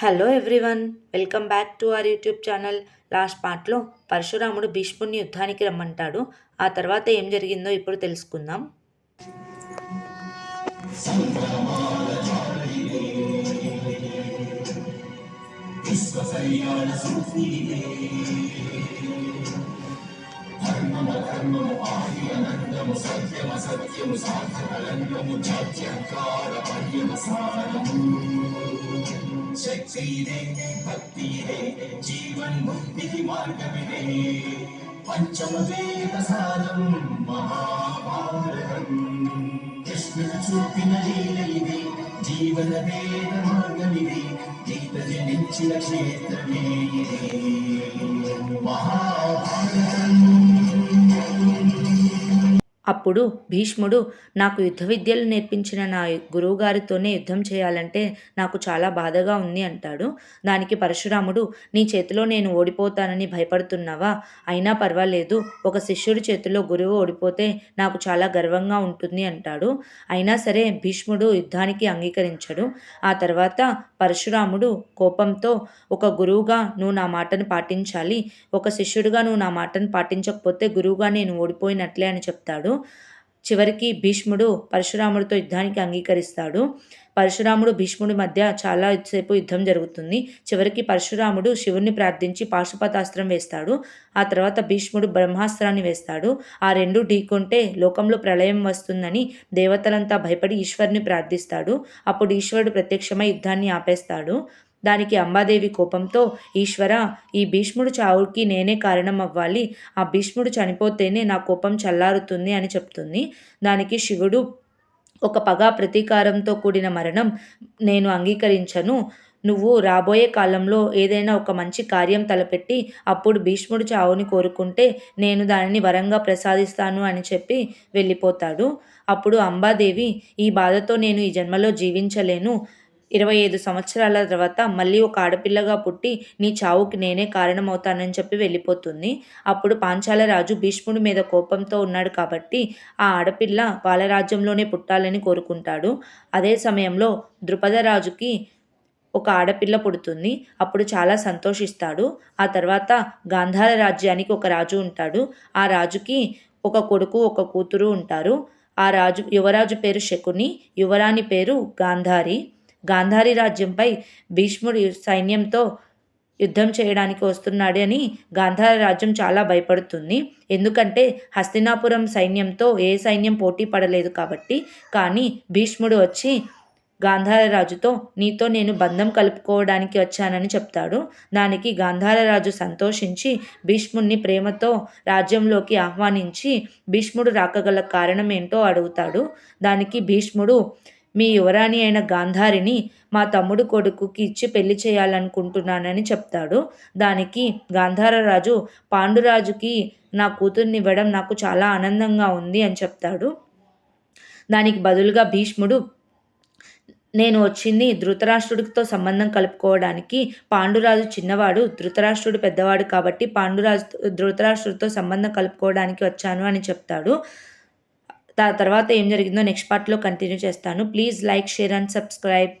Hello everyone welcome back to our YouTube channel last పార్ట్లో పరశురాముడు భీష్ముడిని యుద్ధానికి రమ్మంటాడు. ఆ తర్వాత ఏం జరిగిందో ఇప్పుడు తెలుసుకుందాం. శక్తిదే భక్తిదే జీవన్ ശക്തിയിലെ ഭക്തിയിലെ ജീവൻ മുക്തി മാർഗമിലെ പഞ്ചമവേദസാരം മഹാഭാരതം. കൃഷ്ണൻ ചൂപ്പിന ലീലയിലെ ജീവനവേദ മാർഗമിലെ ഗീത ജനിച്ചില ക്ഷേത്രമേ മഹാ అప్పుడు భీష్ముడు నాకు యుద్ధ విద్యలు నేర్పించిన నా గురువుగారితోనే యుద్ధం చేయాలంటే నాకు చాలా బాధగా ఉంది అంటాడు. దానికి పరశురాముడు నీ చేతిలో నేను ఓడిపోతానని భయపడుతున్నావా? అయినా పర్వాలేదు ఒక శిష్యుడి చేతిలో గురువు ఓడిపోతే నాకు చాలా గర్వంగా ఉంటుంది అంటాడు. అయినా సరే భీష్ముడు యుద్ధానికి అంగీకరించడు. ఆ తర్వాత పరశురాముడు కోపంతో ఒక గురువుగా నువ్వు నా మాటను పాటించాలి ఒక శిష్యుడిగా నువ్వు నా మాటను పాటించకపోతే గురువుగా నేను ఓడిపోయినట్లే అని చెప్తాడు. చివరికి భీష్ముడు పరశురాముడితో యుద్ధానికి అంగీకరిస్తాడు. పరశురాముడు భీష్ముడి మధ్య చాలా సేపు యుద్ధం జరుగుతుంది. చివరికి పరశురాముడు శివుణ్ణి ప్రార్థించి పాశుపతాస్త్రం వేస్తాడు. ఆ తర్వాత భీష్ముడు బ్రహ్మాస్త్రాన్ని వేస్తాడు. ఆ రెండు ఢీకొంటే లోకంలో ప్రళయం వస్తుందని దేవతలంతా భయపడి ఈశ్వరుని ప్రార్థిస్తాడు. అప్పుడు ఈశ్వరుడు ప్రత్యక్షమై యుద్ధాన్ని ఆపేస్తాడు. దానికి అంబాదేవి కోపంతో ఈశ్వర ఈ భీష్ముడు చావుకి నేనే కారణం అవ్వాలి ఆ భీష్ముడు చనిపోతేనే నా కోపం చల్లారుతుంది అని చెప్తుంది. దానికి శివుడు ఒక పగ ప్రతీకారంతో కూడిన మరణం నేను అంగీకరించను. నువ్వు రాబోయే కాలంలో ఏదైనా ఒక మంచి కార్యం తలపెట్టి అప్పుడు భీష్ముడు చావుని కోరుకుంటే నేను దానిని వరంగా ప్రసాదిస్తాను అని చెప్పి వెళ్ళిపోతాడు. అప్పుడు అంబాదేవి ఈ బాధతో నేను ఈ జన్మలో జీవించలేను. ఇరవై ఐదు సంవత్సరాల తర్వాత మళ్ళీ ఒక ఆడపిల్లగా పుట్టి నీ చావుకి నేనే కారణమవుతానని చెప్పి వెళ్ళిపోతుంది. అప్పుడు పాంచాల రాజు భీష్ముడి మీద కోపంతో ఉన్నాడు కాబట్టి ఆ ఆడపిల్ల వాళ్ళ రాజ్యంలోనే పుట్టాలని కోరుకుంటాడు. అదే సమయంలో ద్రుపద రాజుకి ఒక ఆడపిల్ల పుడుతుంది. అప్పుడు చాలా సంతోషిస్తాడు. ఆ తర్వాత గాంధార రాజ్యానికి ఒక రాజు ఉంటాడు. ఆ రాజుకి ఒక కొడుకు ఒక కూతురు ఉంటారు. ఆ రాజు యువరాజు పేరు శకుని యువరాణి పేరు గాంధారి. గాంధారి రాజ్యంపై భీష్ముడి సైన్యంతో యుద్ధం చేయడానికి వస్తున్నాడు అని గాంధార రాజ్యం చాలా భయపడుతుంది. ఎందుకంటే హస్తినాపురం సైన్యంతో ఏ సైన్యం పోటీ పడలేదు కాబట్టి. కానీ భీష్ముడు వచ్చి గాంధార రాజుతో నీతో నేను బంధం కలుపుకోవడానికి వచ్చానని చెప్తాడు దానికి గాంధార రాజు సంతోషించి భీష్ముడిని ప్రేమతో రాజ్యంలోకి ఆహ్వానించి భీష్ముడు రాకగల కారణం ఏంటో అడుగుతాడు. దానికి భీష్ముడు మీ యువరాణి అయిన గాంధారిని మా తమ్ముడు కొడుకుకి ఇచ్చి పెళ్ళి చేయాలనుకుంటున్నానని చెప్తాడు. దానికి గాంధారరాజు పాండురాజుకి నా కూతుర్ని ఇవ్వడం నాకు చాలా ఆనందంగా ఉంది అని చెప్తాడు. దానికి బదులుగా భీష్ముడు నేను వచ్చింది ధృతరాష్ట్రుడితో సంబంధం కలుపుకోవడానికి. పాండురాజు చిన్నవాడు ధృతరాష్ట్రుడు పెద్దవాడు కాబట్టి పాండురాజు ధృతరాష్ట్రుడితో సంబంధం కలుపుకోవడానికి వచ్చాను అని చెప్తాడు. దాని తర్వాత ఏం జరిగిందో నెక్స్ట్ పార్ట్లో కంటిన్యూ చేస్తాను. Please like share and subscribe.